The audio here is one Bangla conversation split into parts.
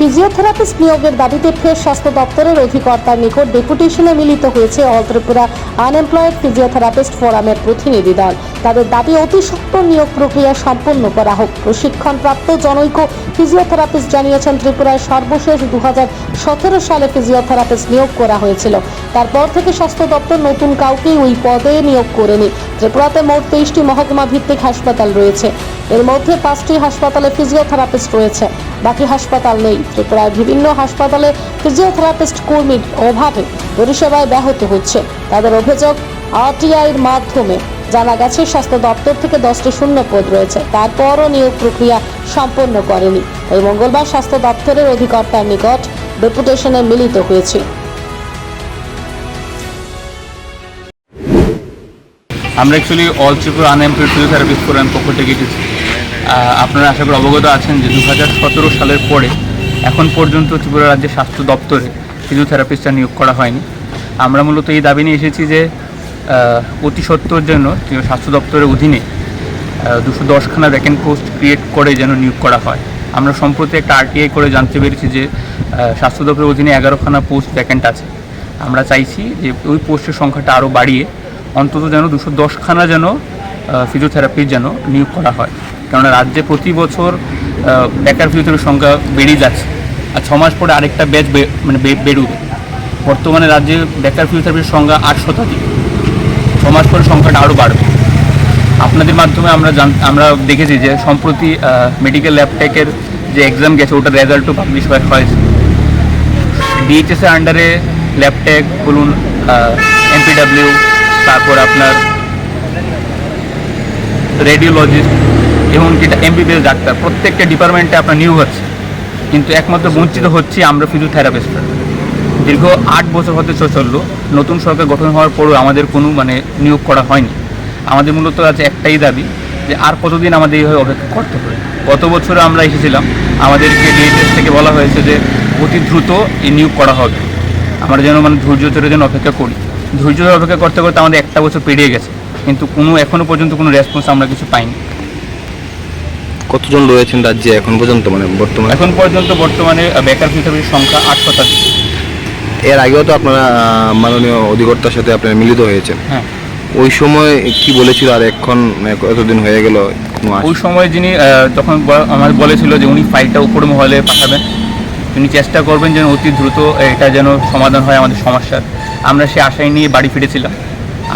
ফিজিওথেরাপিস্ট নিয়োগের দাবিতে ফের স্বাস্থ্য দপ্তরের অধিকর্তার নিকট ডেপুটেশনে মিলিত হয়েছে অল ত্রিপুরা আনএমপ্লয়েড ফিজিওথেরাপিস্ট ফোরামের প্রতিনিধি দল। তাদের দাবি, অতি সত্বর নিয়োগ প্রক্রিয়া সম্পন্ন করা হোক। প্রশিক্ষণপ্রাপ্ত জনৈক ফিজিওথেরাপিস্ট জানিয়েছেন, ত্রিপুরায় সর্বশেষ দু হাজার সতেরো সালে ফিজিওথেরাপিস্ট নিয়োগ করা হয়েছিল। তারপর থেকে স্বাস্থ্য দপ্তর নতুন কাউকেই ওই পদে নিয়োগ করেনি। ত্রিপুরাতে মোট তেইশটি মহকুমা ভিত্তিক হাসপাতাল রয়েছে। এর মধ্যে পাঁচটি হাসপাতালে ফিজিওথেরাপিস্ট রয়েছে। বাকি হাসপাতাল নেই। ত্রিপুরায় বিভিন্ন হাসপাতালে ফিজিওথেরাপিস্ট কর্মীর অভাবে পরিষেবায় ব্যাহত হচ্ছে। তাদের অভিযোগ আরটিআইয়ের মাধ্যমে জানা গেছে, স্বাস্থ্য দপ্তর থেকে দশটি শূন্য পদ রয়েছে। তারপরও নিয়োগ প্রক্রিয়া সম্পন্ন করেনি। ওই মঙ্গলবার স্বাস্থ্য দপ্তরের অধিকর্তার নিকট ডেপুটেশনে মিলিত হয়েছে। আমরা actually all Tripura unemployed physiotherapist forum পক্ষ থেকে এসেছি আপনারা আশা করি অবগত আছেন যে দু হাজার সতেরো সালের পরে এখন পর্যন্ত ত্রিপুরা রাজ্যের স্বাস্থ্য দপ্তরে ফিজিওথেরাপিস্টরা নিয়োগ করা হয়নি। আমরা মূলত এই দাবি নিয়ে এসেছি যে অতি সত্বর জন্য স্বাস্থ্য দপ্তরের অধীনে দুশো দশখানা ভ্যাকেন্ট পোস্ট ক্রিয়েট করে যেন নিয়োগ করা হয়। আমরা সম্প্রতি একটা আরটিআই করে জানতে পেরেছি যে স্বাস্থ্য দপ্তরের অধীনে এগারোখানা পোস্ট ভ্যাকেন্ট আছে। আমরা চাইছি যে ওই পোস্টের সংখ্যাটা আরও বাড়িয়ে, অন্তত যেন দুশো দশখানা যেন ফিজিওথেরাপির যেন নিয়োগ করা হয়। কেননা রাজ্যে প্রতি বছর বেকার ফিজিওথেরাপির সংখ্যা বেড়েই যাচ্ছে। আর ছ মাস পরে আরেকটা ব্যাচ মানে বেরোবে। বর্তমানে রাজ্যে বেকার ফিজিওথেরাপির সংখ্যা আট শতাধিক। ছ মাস পরে সংখ্যাটা আরও বাড়বে। আপনাদের মাধ্যমে আমরা জান, আমরা দেখেছি যে সম্প্রতি মেডিকেল ল্যাবটেকের যে এক্সাম গেছে, ওটার রেজাল্টও পাবলিশ হয়েছে। ডিএইচএস এর আন্ডারে ল্যাবটেক বলুন এমপিডাব্লিউ তারপর আপনার রেডিওলজিস্ট এমনকি এমবিবিএস ডাক্তার প্রত্যেকটা ডিপার্টমেন্টে আপনার নিয়োগ হচ্ছে। কিন্তু একমাত্র বঞ্চিত হচ্ছি আমরা ফিজিওথেরাপিস্টরা দীর্ঘ আট বছর হতে চলল নতুন সরকার গঠন হওয়ার পরেও আমাদের কোনো মানে নিয়োগ করা হয়নি। আমাদের মূলত আছে একটাই দাবি যে আর কতদিন আমাদের এইভাবে অপেক্ষা করতে হবে। গত বছরে আমরা এসেছিলাম আমাদেরকে ডিএইচএস থেকে বলা হয়েছে যে অতি দ্রুত এই নিয়োগ করা হবে। আমরা যেন মানে ধৈর্য ধরে যেন অপেক্ষা করি। ধৈর্য ধরে অপেক্ষা করতে করতে আমাদের একটা বছর পেরিয়ে গেছে কিন্তু কোনো এখনও পর্যন্ত কোনো রেসপন্স আমরা কিছু পাইনি। কতজন রয়েছেন রাজ্যে এখন পর্যন্ত মানে বর্তমানে? এখন পর্যন্ত বর্তমানে বেকার ফিজিওথেরাপির সংখ্যা আট শতাধিক এর আগেও তো আপনারা মাননীয় অধিকর্তার সাথে আপনারা মিলিত হয়েছেন। হ্যাঁ। ওই সময় কি বলেছিল আর এখন মানে এতদিন হয়ে গেল ওই সময় যিনি তখন আমার বলেছিল যে উনি ফাইলটা উপর মহলে পাঠাবেন তিনি চেষ্টা করবেন যেন অতি দ্রুত এটা যেন সমাধান হয় আমাদের সমস্যার। আমরা সে আশায় নিয়ে বাড়ি ফিরেছিলাম।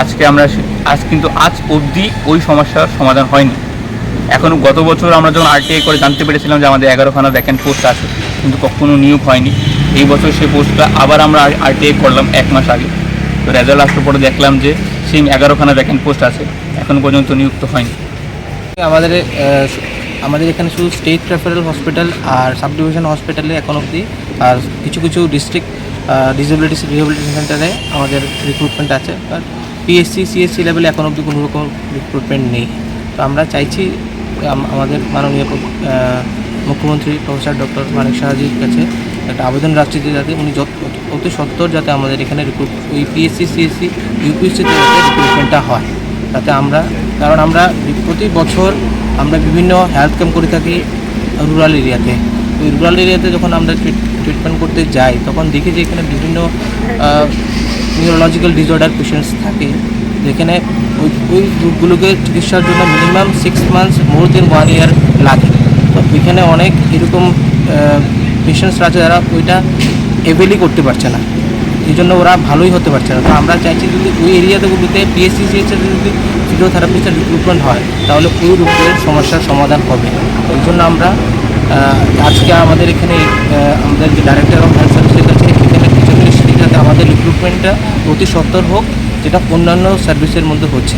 আজকে আমরা আজ কিন্তু আজ অবধি ওই সমস্যার সমাধান হয়নি। এখন গত বছর আমরা যখন আরটিআই করে জানতে পেরেছিলাম যে আমাদের এগারোখানা ভ্যাকেন্ট পোস্ট আছে, কিন্তু কখনো নিয়োগ হয়নি। এই বছর সেই পোস্টটা আবার আমরা আরটিআই করলাম এক মাস আগে। তো রেজাল্ট আসার পরে দেখলাম যে সেই এগারোখানা ভ্যাকেন্ট পোস্ট আছে, এখন পর্যন্ত নিযুক্ত হয়নি। আমাদের আমাদের এখানে শুধু স্টেট রেফারেল হসপিটাল আর সাব ডিভিশন হসপিটালে এখন অবধি, আর কিছু কিছু ডিস্ট্রিক্ট ডিসেবিলিটি রিহেবিলিটেশন সেন্টারে আমাদের রিক্রুটমেন্ট আছে। আর পিএসসি সিএসসি লেভেলে এখন অবধি কোনো রকম রিক্রুটমেন্ট নেই। তো আমরা চাইছি আমাদের মাননীয় মুখ্যমন্ত্রী প্রফেসর ডক্টর মানিক শাহজির কাছে একটা আবেদন রাখছি যে যাতে উনি অতি সত্তর যাতে আমাদের এখানে রিক্রুট ওই পিএসসি সিএসসি ইউপিএসসিতে যাতে রিক্রুটমেন্টটা হয়। তাতে আমরা কারণ আমরা প্রতি বছর আমরা বিভিন্ন হেলথ ক্যাম্প করে থাকি রুরাল এরিয়াতে ওই রুরাল এরিয়াতে যখন আমরা ট্রিটমেন্ট করতে যাই, তখন দেখি যে এখানে বিভিন্ন নিউরোলজিক্যাল ডিসঅর্ডার পেশেন্টস থাকে, যেখানে ওই ওই রোগগুলোকে চিকিৎসার জন্য minimum six months more than one year লাগে। তো এখানে অনেক এরকম পেশেন্টসরা আছে যারা ওইটা এভেলই করতে পারছে না। এই জন্য ওরা ভালোই হতে পারছে না। তো আমরা চাইছি যদি ওই এরিয়াগুলোতে পিএসসি সিএসের যদি ফিজিওথেরাপিস্টের রিক্রুটমেন্ট হয়, তাহলে ওই রোগের সমস্যার সমাধান হবে। ওই জন্য আমরা আজকে আমাদের এখানে আমাদের যে ডাইরেক্টর অফ হেলথ সার্ভিসের কাছে এখানে কিছু জিনিস যাতে আমাদের রিক্রুটমেন্টটা অতি সত্তর হোক যেটা অন্যান্য সার্ভিসের মধ্যে হচ্ছে।